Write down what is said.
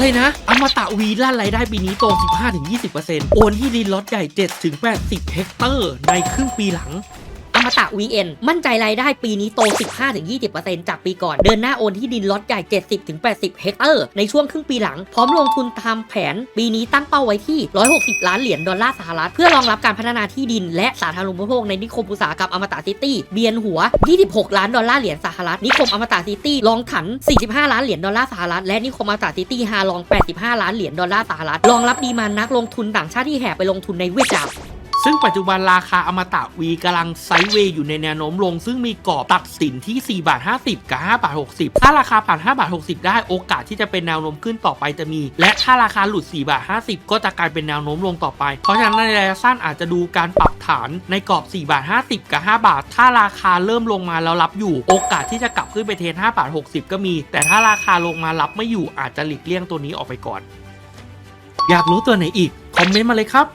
อะไรนะอมตะวีลั่นรายได้ปีนี้โต 15-20%โอนที่ดินล็อตใหญ่ 7-80 เฮกเตอร์ ในครึ่งปีหลัง มตะ VN มั่นใจรายได้ปีนี้โต 15-20%จากปีก่อน เดินหน้าโอนที่ดินล็อตใหญ่ 70-80 เฮกเตอร์ ในช่วงครึ่งปีหลัง พร้อมลงทุนตามแผน ปีนี้ตั้งเป้าไว้ที่ 160 ล้านเหรียญดอลลาร์สหรัฐ เพื่อรองรับการพัฒนาที่ดิน และสาธารณูปโภคในนิคมอุตสาหกรรมอมตะซิตี้ เบียนหัว 26 ล้านดอลลาร์เหรียญสหรัฐ นิคมอมตะซิตี้ลองขัน 45 ล้านเหรียญดอลลาร์สหรัฐ และนิคมอมตะซิตี้ฮาลอง 85 ล้านเหรียญดอลลาร์สหรัฐ รองรับดีมานนักลงทุนต่างชาติที่แห่ไปลงทุนในเวียดนาม ซึ่งปัจจุบันราคาอมตะวีกำลังไซด์เวย์อยู่ในแนวโน้มลง ซึ่งมีกรอบตัดสินที่ 4 บาท 50 กับ 5 บาท 60 ถ้าราคาผ่าน 5 บาท 60 ได้โอกาสที่จะเป็นแนวโน้มขึ้นต่อไปจะมี และถ้าราคาหลุด 4 บาท 50 ก็จะกลายเป็นแนวโน้มลงต่อไป เพราะฉะนั้นในระยะสั้นอาจจะดูการปรับฐานในกรอบ 4 บาท 50 กับ 5 บาท ถ้าราคาเริ่มลงมาแล้วรับอยู่ โอกาสที่จะกลับขึ้นไปเทน5บาท 60 ก็มี แต่ถ้าราคาลงมารับไม่อยู่อาจจะหลีกเลี่ยงตัวนี้ออกไปก่อน อยากรู้ตัวไหนอีก คอมเมนต์มาเลยครับ